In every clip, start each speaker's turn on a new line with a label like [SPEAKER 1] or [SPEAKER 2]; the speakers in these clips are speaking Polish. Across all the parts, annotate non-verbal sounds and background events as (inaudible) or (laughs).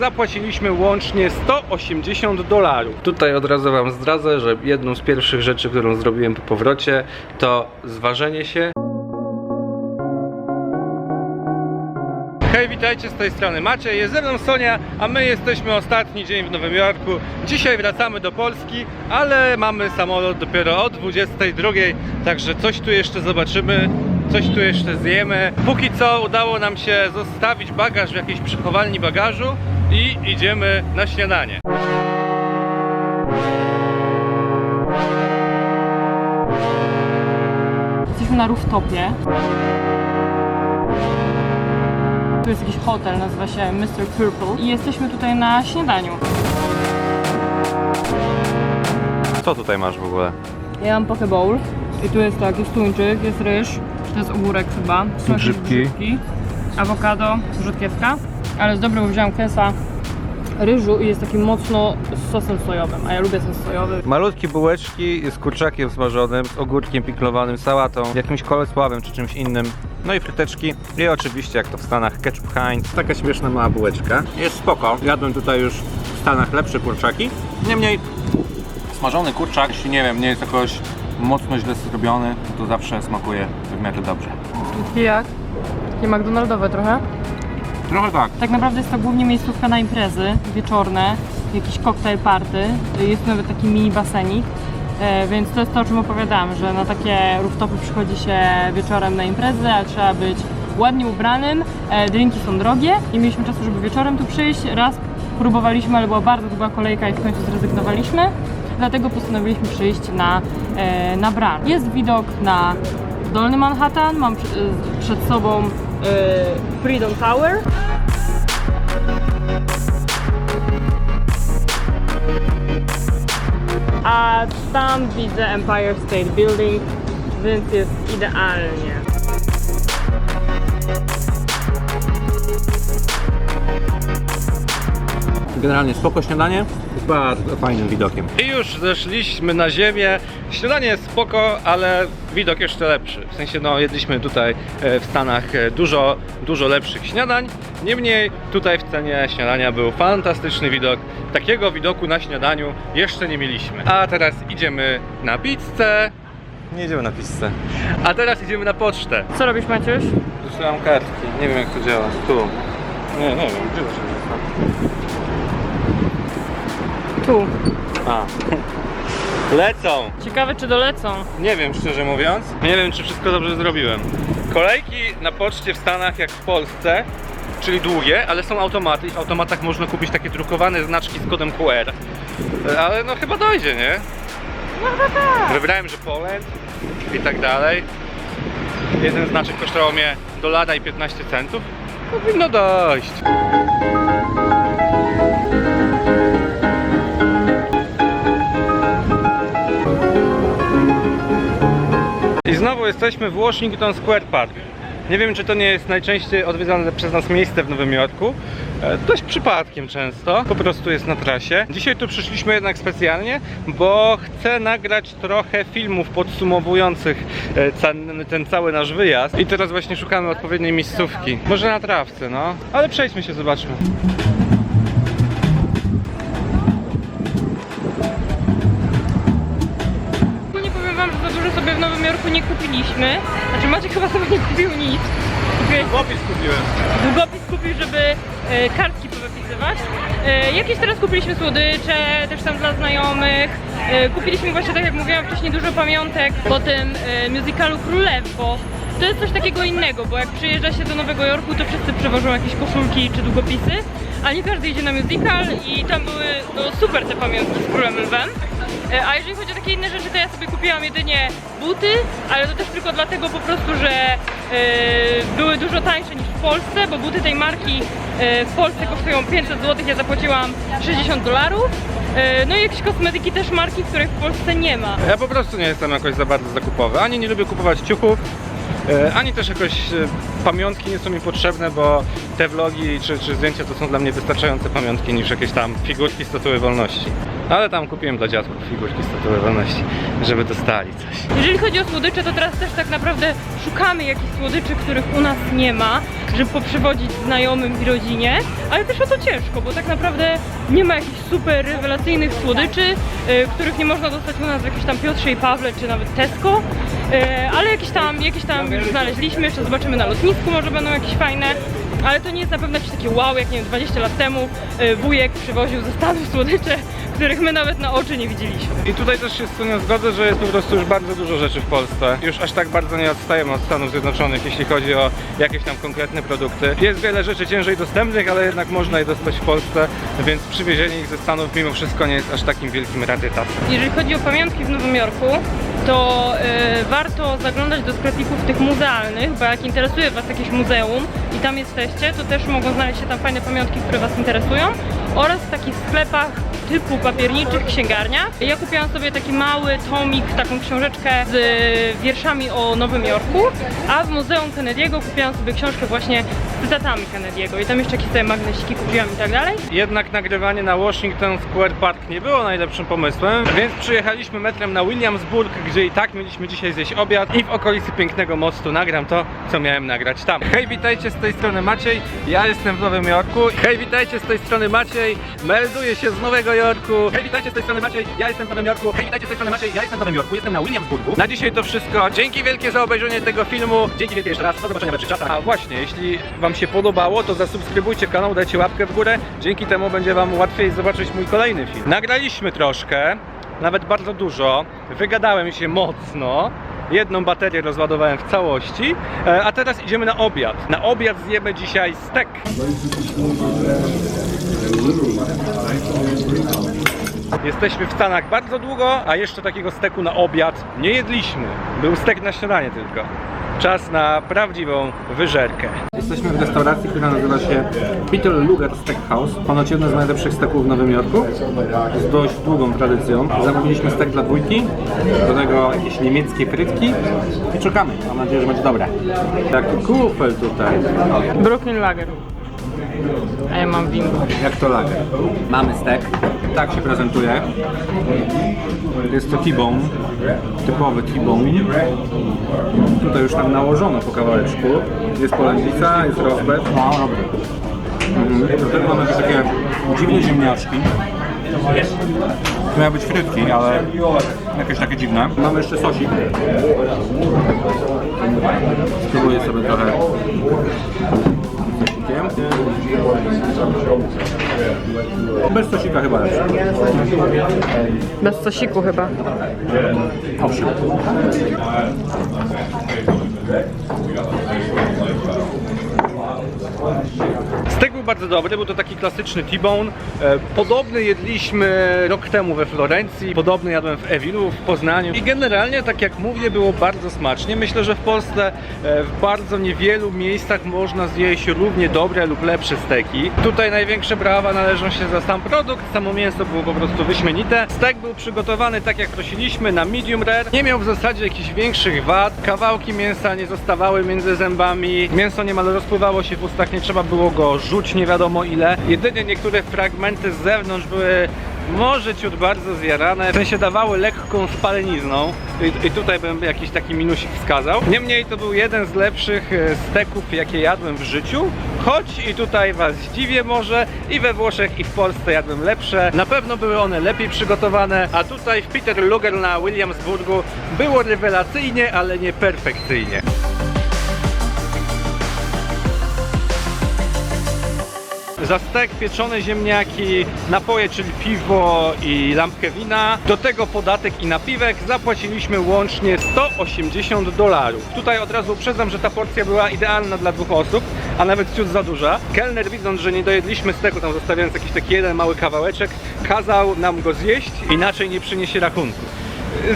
[SPEAKER 1] zapłaciliśmy łącznie 180 dolarów. Tutaj od razu wam zdradzę, że jedną z pierwszych rzeczy, którą zrobiłem po powrocie, to zważenie się. Hej, witajcie z tej strony Maciej, jest ze mną Sonia, a my jesteśmy ostatni dzień w Nowym Jorku. Dzisiaj wracamy do Polski, ale mamy samolot dopiero o 22, także coś tu jeszcze zobaczymy, coś tu jeszcze zjemy. Póki co udało nam się zostawić bagaż w jakiejś przechowalni bagażu i idziemy na śniadanie.
[SPEAKER 2] Jesteśmy na rooftopie. Tu jest jakiś hotel, nazywa się Mr. Purple i jesteśmy tutaj na śniadaniu.
[SPEAKER 1] Co tutaj masz w ogóle?
[SPEAKER 2] Ja mam poke bowl i tu jest tak, jest tuńczyk, jest ryż, to jest ogórek chyba, są jakieś
[SPEAKER 1] Grzybki.
[SPEAKER 2] grzybki, awokado, rzodkiewka, ale z dobrym wziąłem kęsa ryżu i jest taki mocno z sosem sojowym, a ja lubię sos sojowy.
[SPEAKER 1] Malutkie bułeczki z kurczakiem smażonym, z ogórkiem piklowanym, sałatą, jakimś kolesławem czy czymś innym. No i fryteczki i oczywiście jak to w Stanach ketchup Heinz. Taka śmieszna mała bułeczka. Jest spoko. Jadłem tutaj już w Stanach lepsze kurczaki. Niemniej smażony kurczak, jeśli nie wiem, nie jest jakoś mocno źle zrobiony, to zawsze smakuje w miarę dobrze.
[SPEAKER 2] Takie jak? Takie McDonaldowe trochę.
[SPEAKER 1] Trochę tak.
[SPEAKER 2] Tak naprawdę jest to głównie miejscówka na imprezy wieczorne, jakiś koktajl party, jest nawet taki mini basenik. E, Więc to jest to, o czym opowiadałam, że na takie rooftopy przychodzi się wieczorem na imprezę, a trzeba być ładnie ubranym, e, drinki są drogie, nie mieliśmy czasu, żeby wieczorem tu przyjść. Raz próbowaliśmy, ale była bardzo długa kolejka i w końcu zrezygnowaliśmy. Dlatego postanowiliśmy przyjść na, e, na bran. Jest widok na Dolny Manhattan, mam przed sobą Freedom Tower. A tam widzę Empire State Building, więc jest idealnie.
[SPEAKER 1] Generalnie spoko śniadanie bardzo fajnym widokiem. I już zeszliśmy na ziemię. Śniadanie jest spoko, ale widok jeszcze lepszy. W sensie no jedliśmy tutaj e, w Stanach e, dużo, dużo lepszych śniadań. Niemniej tutaj w cenie śniadania był fantastyczny widok. Takiego widoku na śniadaniu jeszcze nie mieliśmy. A teraz idziemy na pizzę. Nie idziemy na pizzę. A teraz idziemy na pocztę.
[SPEAKER 2] Co robisz Maciuś?
[SPEAKER 1] Wysyłam kartki. Nie wiem jak to działa. Tu. Nie, nie wiem. Gdzie to się
[SPEAKER 2] Tu.
[SPEAKER 1] A. Lecą!
[SPEAKER 2] Ciekawe czy dolecą.
[SPEAKER 1] Nie wiem, szczerze mówiąc. Nie wiem, czy wszystko dobrze zrobiłem. Kolejki na poczcie w Stanach jak w Polsce, czyli długie, ale są automaty i w automatach można kupić takie drukowane znaczki z kodem QR. E, Ale no chyba dojdzie, nie?
[SPEAKER 2] No tak.
[SPEAKER 1] Wybrałem, że Poland i tak dalej. Jeden znaczek kosztował mnie dolara i 15 centów. Powinno dojść. Znowu jesteśmy w Washington Square Park. Nie wiem, czy to nie jest najczęściej odwiedzane przez nas miejsce w Nowym Jorku. E, Dość przypadkiem często, po prostu jest na trasie. Dzisiaj tu przyszliśmy jednak specjalnie, bo chcę nagrać trochę filmów podsumowujących e, ten cały nasz wyjazd. I teraz właśnie szukamy odpowiedniej miejscówki. Może na trawce, no. Ale przejdźmy się, zobaczmy.
[SPEAKER 2] Sobie w Nowym Jorku nie kupiliśmy. Znaczy Maciek chyba sobie nie kupił nic. Kupiłeś
[SPEAKER 1] Łopis kupiłem.
[SPEAKER 2] długopis kupił, żeby e, kartki powypisywać. E, jakieś teraz kupiliśmy słodycze, też tam dla znajomych. E, kupiliśmy właśnie, tak jak mówiłam wcześniej, dużo pamiątek po tym e, musicalu Królew, bo to jest coś takiego innego, bo jak przyjeżdża się do Nowego Jorku, to wszyscy przewożą jakieś koszulki czy długopisy, ale nie każdy idzie na musical i tam były no, super te pamiątki z Królem Lwem. E, A jeżeli chodzi o takie inne rzeczy, to ja sobie kupiłam jedynie buty, ale to też tylko dlatego po prostu, że e, były dużo tańsze niż w Polsce, bo buty tej marki e, w Polsce kosztują 500 zł, ja zapłaciłam 60 dolarów. No i jakieś kosmetyki też marki, których w Polsce nie ma.
[SPEAKER 1] Ja po prostu nie jestem jakoś za bardzo zakupowy. Ani nie lubię kupować ciuchów, ani też jakoś pamiątki nie są mi potrzebne, bo te vlogi czy, czy zdjęcia to są dla mnie wystarczające pamiątki niż jakieś tam figurki Statuły Wolności. Ale tam kupiłem dla dziadków figurki statuły żeby dostali coś.
[SPEAKER 2] Jeżeli chodzi o słodycze, to teraz też tak naprawdę szukamy jakichś słodyczy, których u nas nie ma, żeby poprzywodzić znajomym i rodzinie, ale też o to ciężko, bo tak naprawdę nie ma jakichś super rewelacyjnych słodyczy, y, których nie można dostać u nas w jakimś tam Piotrze i Pawle, czy nawet Tesco, y, ale jakieś tam, jakieś tam już znaleźliśmy, jeszcze zobaczymy na lotnisku, może będą jakieś fajne. Ale to nie jest na pewno jakieś takie wow, jak nie wiem, 20 lat temu y, wujek przywoził ze Stanów słodycze, których my nawet na oczy nie widzieliśmy.
[SPEAKER 1] I tutaj też się z tym zgodzę, że jest po prostu już bardzo dużo rzeczy w Polsce. Już aż tak bardzo nie odstajemy od Stanów Zjednoczonych, jeśli chodzi o jakieś tam konkretne produkty. Jest wiele rzeczy ciężej dostępnych, ale jednak można je dostać w Polsce, więc przywiezienie ich ze Stanów mimo wszystko nie jest aż takim wielkim rarytasem.
[SPEAKER 2] Jeżeli chodzi o pamiątki w Nowym Jorku, to y, warto zaglądać do sklepików tych muzealnych, bo jak interesuje Was jakieś muzeum i tam jesteście, to też mogą znaleźć się tam fajne pamiątki, które Was interesują oraz w takich sklepach typu papierniczych, księgarniach. Ja kupiłam sobie taki mały tomik, taką książeczkę z y, wierszami o Nowym Jorku, a w Muzeum Kennedy'ego kupiłam sobie książkę właśnie z cytatami Kennedy'ego i tam jeszcze jakieś sobie magnesiki kupiłam i tak dalej.
[SPEAKER 1] Jednak nagrywanie na Washington Square Park nie było najlepszym pomysłem, więc przyjechaliśmy metrem na Williamsburg, gdzie i tak mieliśmy dzisiaj zjeść obiad i w okolicy pięknego mostu nagram to, co miałem nagrać tam. Hej, witajcie z tej strony Maciej, ja jestem w Nowym Jorku. Hej, witajcie z tej strony Maciej, melduję się z Nowego Jorku. Hej, witajcie z tej strony Maciej, ja jestem w Nowym Jorku. Hej, witajcie z tej strony Maciej, ja jestem w Nowym Jorku, jestem na Williamsburgu. Na dzisiaj to wszystko. Dzięki wielkie za obejrzenie tego filmu. Dzięki wielkie jeszcze raz. Do zobaczenia trzy czasach. A właśnie, jeśli Wam się podobało, to zasubskrybujcie kanał, dajcie łapkę w górę. Dzięki temu będzie Wam łatwiej zobaczyć mój kolejny film. Nagraliśmy troszkę, nawet bardzo dużo. Wygadałem się mocno. Jedną baterię rozładowałem w całości, E, a teraz idziemy na obiad. Na obiad zjemy dzisiaj stek. Jesteśmy w Stanach bardzo długo, a jeszcze takiego steku na obiad nie jedliśmy. Był stek na śniadanie tylko. Czas na prawdziwą wyżerkę. Jesteśmy w restauracji, która nazywa się Peter Luger Steakhouse. Ponoć jedno z najlepszych steków w Nowym Jorku. Z dość długą tradycją. Zamówiliśmy stek dla dwójki, do tego jakieś niemieckie frytki i czekamy. Mam nadzieję, że będzie dobre. Taki kufel tutaj.
[SPEAKER 2] Brooklyn Lager. A ja mam winko.
[SPEAKER 1] Jak to lager? Mamy stek. Tak się prezentuje. Jest to T-bone. Typowy T-bone. Tutaj już tam nałożono po kawałeczku. Jest polędwica, jest rozbet. Mhm. Mamy takie dziwne ziemniaczki. To miały być frytki, ale jakieś takie dziwne. Mamy jeszcze sosik. Spróbuję sobie trochę Bez sosika chyba lepsze.
[SPEAKER 2] Bez sosiku chyba.
[SPEAKER 1] Owszem. Stek był bardzo dobry, był to taki klasyczny T-bone. E, Podobny jedliśmy rok temu we Florencji, podobny jadłem w Ewilu, w Poznaniu. I generalnie, tak jak mówię, było bardzo smacznie. Myślę, że w Polsce e, w bardzo niewielu miejscach można zjeść równie dobre lub lepsze steki. Tutaj największe brawa należą się za sam produkt, samo mięso było po prostu wyśmienite. Stek był przygotowany tak jak prosiliśmy, na medium rare. Nie miał w zasadzie jakichś większych wad. Kawałki mięsa nie zostawały między zębami. Mięso niemal rozpływało się w ustach, nie trzeba było go rzuć nie wiadomo ile. Jedynie niektóre fragmenty z zewnątrz były może ciut bardzo zjarane, w sensie dawały lekką spalenizną I, i tutaj bym jakiś taki minusik wskazał. Niemniej to był jeden z lepszych e, steków, jakie jadłem w życiu, choć i tutaj was zdziwię może, i we Włoszech i w Polsce jadłem lepsze. Na pewno były one lepiej przygotowane, a tutaj w Peter Luger na Williamsburgu było rewelacyjnie, ale nie perfekcyjnie. Za stek pieczone ziemniaki, napoje, czyli piwo i lampkę wina. Do tego podatek i napiwek zapłaciliśmy łącznie 180 dolarów. Tutaj od razu przyznam, że ta porcja była idealna dla dwóch osób, a nawet ciut za duża. Kelner widząc, że nie dojedliśmy steku, tam zostawiając jakiś taki jeden mały kawałeczek, kazał nam go zjeść, inaczej nie przyniesie rachunku.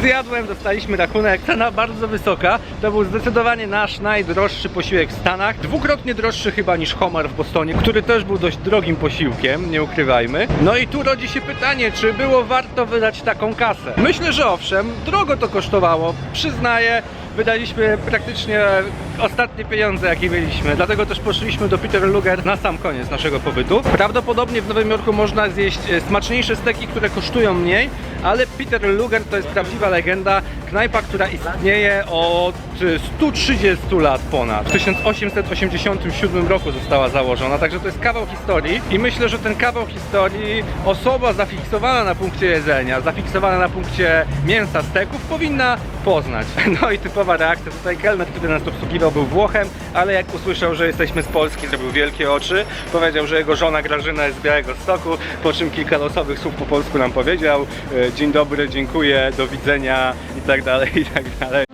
[SPEAKER 1] Zjadłem, dostaliśmy rachunek, cena bardzo wysoka. To był zdecydowanie nasz najdroższy posiłek w Stanach. Dwukrotnie droższy chyba niż homar w Bostonie, który też był dość drogim posiłkiem, nie ukrywajmy. No i tu rodzi się pytanie, czy było warto wydać taką kasę? Myślę, że owszem, drogo to kosztowało, przyznaję. Wydaliśmy praktycznie ostatnie pieniądze, jakie mieliśmy. Dlatego też poszliśmy do Peter Luger na sam koniec naszego pobytu. Prawdopodobnie w Nowym Jorku można zjeść e, smaczniejsze steki, które kosztują mniej, ale Peter Luger to jest prawdziwa legenda. Knajpa, która istnieje od e, 130 lat ponad. W 1887 roku została założona, także to jest kawał historii i myślę, że ten kawał historii osoba zafiksowana na punkcie jedzenia, zafiksowana na punkcie mięsa, steków powinna poznać. (laughs) No i typowa reakcja tutaj kelner, który nas obsługiwał był Włochem, ale jak usłyszał, że jesteśmy z Polski, zrobił wielkie oczy, powiedział, że jego żona Grażyna jest z Białego Stoku, po czym kilka losowych słów po polsku nam powiedział e, dzień dobry, dziękuję, do widzenia i tak dalej, i tak dalej.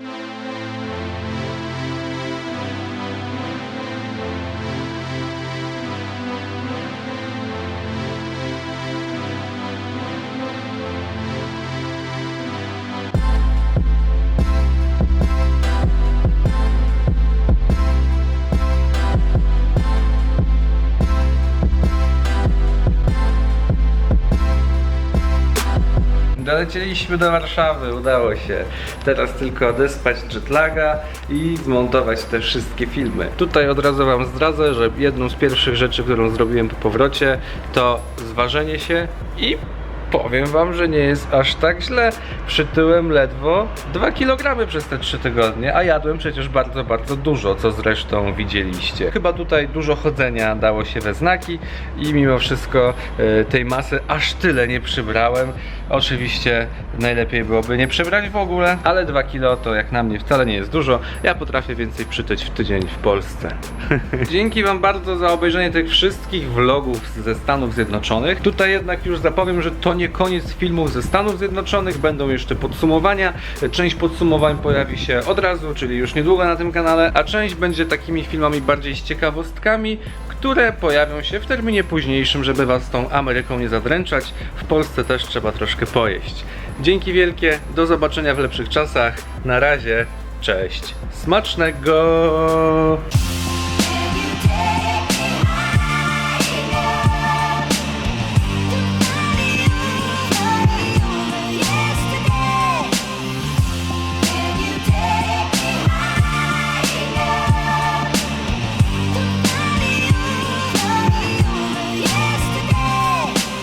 [SPEAKER 1] Dolecieliśmy do Warszawy, udało się. Teraz tylko odespać jetlaga i zmontować te wszystkie filmy. Tutaj od razu Wam zdradzę, że jedną z pierwszych rzeczy, którą zrobiłem po powrocie, to zważenie się i powiem Wam, że nie jest aż tak źle. Przytyłem ledwo 2 kg przez te 3 tygodnie, a jadłem przecież bardzo, bardzo dużo, co zresztą widzieliście. Chyba tutaj dużo chodzenia dało się we znaki i mimo wszystko e, tej masy aż tyle nie przybrałem. Oczywiście najlepiej byłoby nie przybrać w ogóle, ale 2 kg to jak na mnie wcale nie jest dużo. Ja potrafię więcej przytyć w tydzień w Polsce. (laughs) Dzięki Wam bardzo za obejrzenie tych wszystkich vlogów ze Stanów Zjednoczonych. Tutaj jednak już zapowiem, że to nie koniec filmów ze Stanów Zjednoczonych, będą jeszcze podsumowania. Część podsumowań pojawi się od razu, czyli już niedługo na tym kanale, a część będzie takimi filmami bardziej z ciekawostkami, które pojawią się w terminie późniejszym, żeby Was tą Ameryką nie zadręczać. W Polsce też trzeba troszkę pojeść. Dzięki wielkie, do zobaczenia w lepszych czasach. Na razie, cześć. Smacznego!